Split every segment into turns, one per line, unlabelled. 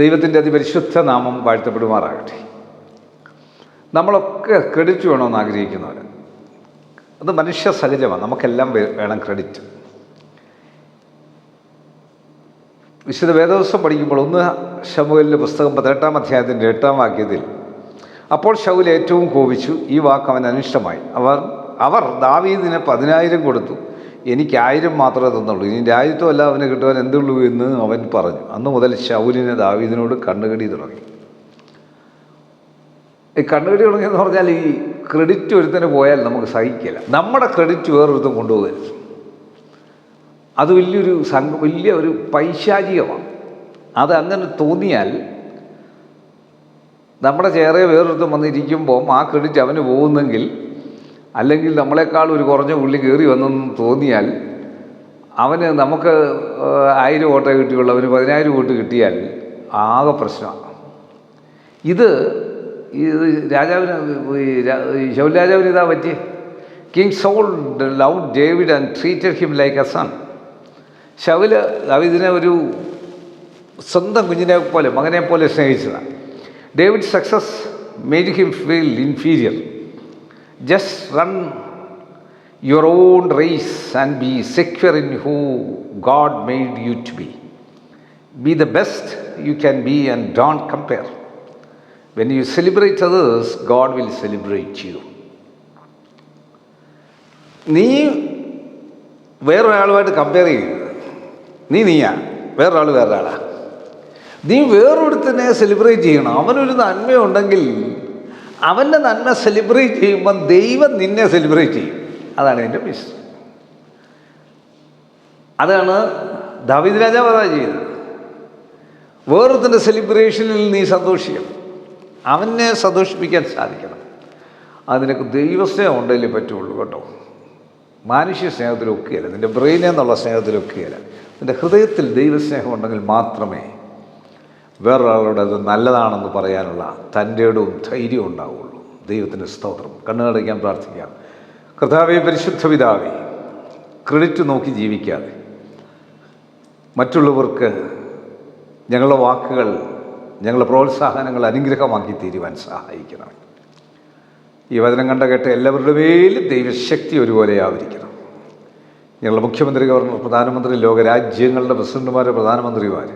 ദൈവത്തിൻ്റെ അതിപരിശുദ്ധ നാമം വാഴ്ത്തപ്പെടുമാറാകട്ടെ നമ്മളൊക്കെ ക്രെഡിറ്റ് വേണമെന്ന് ആഗ്രഹിക്കുന്നവർ അത് മനുഷ്യ സഹജമാണ് നമുക്കെല്ലാം വേണം ക്രെഡിറ്റ് വിശുദ്ധ വേദോത്സവം പഠിക്കുമ്പോൾ ഒന്ന് ഷമുവലിൻ്റെ പുസ്തകം പതിനെട്ടാം അധ്യായത്തിൻ്റെ എട്ടാം വാക്യത്തിൽ അപ്പോൾ ഷൗൽ ഏറ്റവും കോപിച്ചു ഈ വാക്ക് അവൻ അനിഷ്ടമായി അവർ അവർ ദാവീദിന് പതിനായിരം കൊടുത്തു എനിക്ക് ആയിരം മാത്രമേ തന്നുള്ളൂ ഇനി രാജ്യത്തുമല്ല അവന് കിട്ടുവാൻ എന്തുള്ളൂ എന്ന് അവൻ പറഞ്ഞു അന്ന് മുതൽ ശൗലിനെ ദാവീദിനോട് കണ്ണുകടി തുടങ്ങി ഈ കണ്ണുകടി തുടങ്ങിയെന്ന് പറഞ്ഞാൽ ഈ ക്രെഡിറ്റ് ഒരുത്തിന് പോയാൽ നമുക്ക് സഹിക്കില്ല നമ്മുടെ ക്രെഡിറ്റ് വേറൊരുത്തും കൊണ്ടുപോകരുത് അത് വലിയൊരു സംഘ വലിയ ഒരു പൈശാചികമാണ് അത് അങ്ങനെ തോന്നിയാൽ നമ്മുടെ ചേറെ വേറൊരുത്തും വന്നിരിക്കുമ്പം ആ ക്രെഡിറ്റ് അവന് പോകുന്നെങ്കിൽ അല്ലെങ്കിൽ നമ്മളെക്കാൾ ഒരു കുറഞ്ഞ പുള്ളി കയറി വന്നെന്ന് തോന്നിയാൽ അവന് നമുക്ക് ആയിരം വോട്ടേ കിട്ടിയുള്ളൂ അവന് പതിനായിരം വോട്ട് കിട്ടിയാൽ ആകെ പ്രശ്നമാണ് ഇത് ഇത് രാജാവിന് ഈ ഇതാ പറ്റി king Saul love David and treated him like a son ഷവില് ദാവിദിനെ ഒരു സ്വന്തം കുഞ്ഞിനെ പോലെ മകനെ പോലെ സ്നേഹിച്ചതാണ് David success made him feel inferior just run your own race and be secure in who God made you to be be the best you can be and don't compare when you celebrate others God will celebrate you നീ വേറൊരാളുമായിട്ട് compare ചെയ്യുക നീ നീയാ വേറൊരാൾ വേറൊരാളാ നീ വേറൊരുത്തനെ celebrate ചെയ്യണം അവനൊരു നന്മയുണ്ടെങ്കിൽ അവൻ്റെ നന്മ സെലിബ്രേറ്റ് ചെയ്യുമ്പോൾ ദൈവം നിന്നെ സെലിബ്രേറ്റ് ചെയ്യും അതാണ് എൻ്റെ മിസ് അതാണ് ദാവിദ് രാജാവ് അതാണ് ചെയ്തത് വേറൊരുത്തിൻ്റെ സെലിബ്രേഷനിൽ നീ സന്തോഷിക്കണം അവനെ സന്തോഷിപ്പിക്കാൻ സാധിക്കണം അതിനൊക്കെ ദൈവസ്നേഹം ഉണ്ടെങ്കിൽ പറ്റുള്ളൂ കേട്ടോ മാനുഷ്യ സ്നേഹത്തിലൊക്കെയല്ല നിൻ്റെ ബ്രെയിനെന്നുള്ള സ്നേഹത്തിലൊക്കെയല്ല നിൻ്റെ ഹൃദയത്തിൽ ദൈവസ്നേഹം ഉണ്ടെങ്കിൽ മാത്രമേ വേറൊരാളോട് അത് നല്ലതാണെന്ന് പറയാനുള്ള തൻ്റെ ധൈര്യം ഉണ്ടാവുള്ളൂ ദൈവത്തിൻ്റെ സ്തോത്രം കണ്ണുകടയ്ക്കാൻ പ്രാർത്ഥിക്കാം കർത്താവെ പരിശുദ്ധ പിതാവെ ക്രെഡിറ്റ് നോക്കി ജീവിക്കാതെ മറ്റുള്ളവർക്ക് ഞങ്ങളുടെ വാക്കുകൾ ഞങ്ങളുടെ പ്രോത്സാഹനങ്ങൾ അനുഗ്രഹമാക്കി തീരുവാൻ സഹായിക്കണം ഈ വചനം കണ്ട കേട്ട എല്ലാവരുടെ മേലും ദൈവശക്തി ഒരുപോലെയാവിരിക്കണം ഞങ്ങളുടെ മുഖ്യമന്ത്രി ഗവർണർ പ്രധാനമന്ത്രി ലോകരാജ്യങ്ങളുടെ പ്രസിഡന്റുമാർ പ്രധാനമന്ത്രിമാർ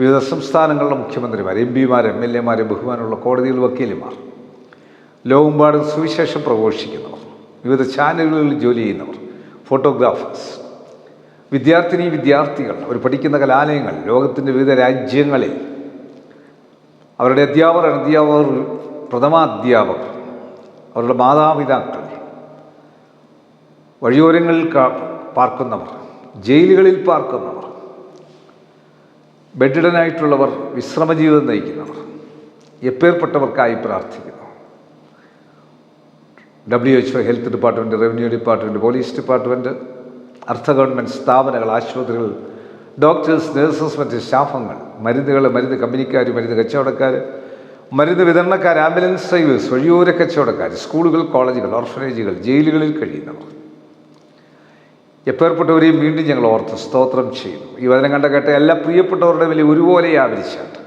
വിവിധ സംസ്ഥാനങ്ങളിലെ മുഖ്യമന്ത്രിമാർ എം പിമാർ എം എൽ എമാർ ബഹുമാനുള്ള കോടതിയിൽ വക്കീലുമാർ ലോകമ്പാടും സുവിശേഷം പ്രഘോഷിക്കുന്നവർ വിവിധ ചാനലുകളിൽ ജോലി ചെയ്യുന്നവർ ഫോട്ടോഗ്രാഫേഴ്സ് വിദ്യാർത്ഥിനി വിദ്യാർത്ഥികൾ അവർ പഠിക്കുന്ന കലാലയങ്ങൾ ലോകത്തിൻ്റെ വിവിധ രാജ്യങ്ങളിൽ അവരുടെ അധ്യാപകർ അധ്യാപകർ പ്രഥമാധ്യാപകർ അവരുടെ മാതാപിതാക്കൾ വഴിയോരങ്ങളിൽ പാർക്കുന്നവർ ജയിലുകളിൽ പാർക്കുന്നവർ ബെഡിടനായിട്ടുള്ളവർ വിശ്രമജീവിതം നയിക്കുന്നവർ എപ്പേർപ്പെട്ടവർക്കായി പ്രാർത്ഥിക്കുന്നു W H O health department revenue department police department അർദ്ധ ഗവൺമെൻറ് സ്ഥാപനങ്ങൾ ആശുപത്രികൾ ഡോക്ടേഴ്സ് നഴ്സസ് മറ്റ് സ്റ്റാഫങ്ങൾ മരുന്നുകൾ മരുന്ന് കമ്പനിക്കാർ മരുന്ന് കച്ചവടക്കാർ മരുന്ന് വിതരണക്കാർ ആംബുലൻസ് ഡ്രൈവേഴ്സ് വഴിയോര കച്ചവടക്കാർ സ്കൂളുകൾ കോളേജുകൾ ഓർഫനേജുകൾ ജയിലുകളിൽ കഴിയുന്നവർ എപ്പേർപ്പെട്ടവരെയും വീണ്ടും ഞങ്ങൾ ഓർത്ത് സ്തോത്രം ചെയ്യുന്നു ഈ വചനം കണ്ട കേട്ട എല്ലാ പ്രിയപ്പെട്ടവരുടെ വില ഒരുപോലെ ആവരിച്ചാട്ട്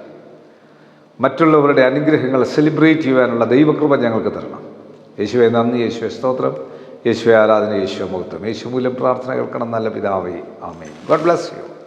മറ്റുള്ളവരുടെ അനുഗ്രഹങ്ങൾ സെലിബ്രേറ്റ് ചെയ്യുവാനുള്ള ദൈവകൃപ ഞങ്ങൾക്ക് തരണം യേശുവെ നന്ദി യേശുവെ സ്തോത്രം യേശുവെ ആരാധന യേശുവെ മുഖത്വം യേശു മൂലം പ്രാർത്ഥന കേൾക്കണം നല്ല പിതാവേ ആമേ ഗോഡ് ബ്ലസ് യു